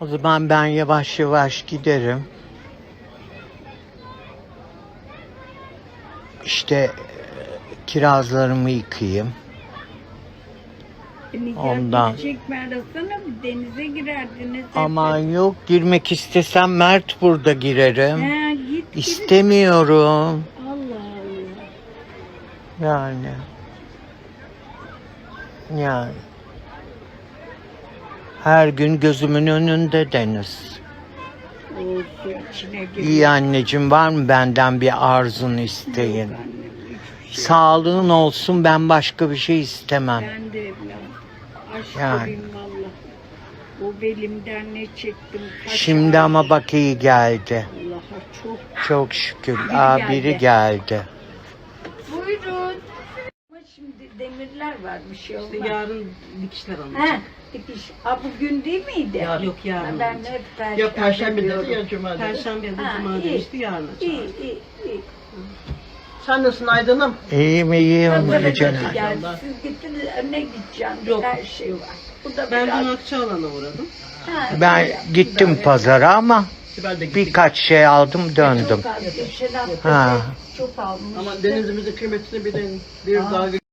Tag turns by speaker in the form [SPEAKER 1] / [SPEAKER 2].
[SPEAKER 1] O zaman ben yavaş yavaş giderim. İşte e, kirazlarımı yıkayayım. Ondan.
[SPEAKER 2] arasana denize girerdiniz. hep.
[SPEAKER 1] Aman yok girmek istesem Mert burada girerim.
[SPEAKER 2] Git git.
[SPEAKER 1] İstemiyorum.
[SPEAKER 2] Allah Allah.
[SPEAKER 1] Yani. Yani. Her gün gözümün önünde deniz. İyi anneciğim var mı benden bir arzun
[SPEAKER 2] hiçbir şey.
[SPEAKER 1] Sağlığın olsun ben başka bir şey istemem.
[SPEAKER 2] Ben de evladım. Aşk
[SPEAKER 1] Yani.
[SPEAKER 2] O belimden ne çektim. kaç
[SPEAKER 1] Şimdi
[SPEAKER 2] ay.
[SPEAKER 1] ama bak iyi geldi.
[SPEAKER 2] Allah'a çok.
[SPEAKER 1] Çok şükür.
[SPEAKER 2] Biri
[SPEAKER 1] Aa,
[SPEAKER 2] geldi.
[SPEAKER 1] biri geldi.
[SPEAKER 2] Buyurun. Şimdi demirler varmış ya.
[SPEAKER 3] İşte
[SPEAKER 2] onlar.
[SPEAKER 3] yarın dikişler
[SPEAKER 2] Ha,
[SPEAKER 3] alınacak.
[SPEAKER 2] dikiş. Ha, bugün değil miydi?
[SPEAKER 3] Yarın. Yok
[SPEAKER 2] Ha,
[SPEAKER 3] yarın
[SPEAKER 2] ben
[SPEAKER 3] alınacak.
[SPEAKER 2] hep perşembe
[SPEAKER 4] Ya perşembe dedi ya cuma dedi.
[SPEAKER 3] Perşembe
[SPEAKER 2] Ha,
[SPEAKER 3] cuma
[SPEAKER 2] iyi.
[SPEAKER 3] demişti yarın
[SPEAKER 2] İyi,
[SPEAKER 3] açalım.
[SPEAKER 2] iyi, iyi.
[SPEAKER 4] Sen nasılsın Aydın'ım?
[SPEAKER 1] İyiyim iyiyim
[SPEAKER 2] Hazır edin.
[SPEAKER 4] Allah.
[SPEAKER 2] Siz gittiniz önüne gideceğim.
[SPEAKER 3] Yok.
[SPEAKER 2] Her şey var. Bu da
[SPEAKER 3] Ben
[SPEAKER 2] biraz...
[SPEAKER 3] dün Akçaalan'a uğradım.
[SPEAKER 2] Ha,
[SPEAKER 1] Ben
[SPEAKER 2] iyi
[SPEAKER 1] gittim
[SPEAKER 2] yaptın.
[SPEAKER 1] pazara ama. Birkaç şey aldım döndüm.
[SPEAKER 2] Hafta
[SPEAKER 1] Ha.
[SPEAKER 2] çok almıştı.
[SPEAKER 4] Ama denizimizin kıymetini bilin. Bir dalga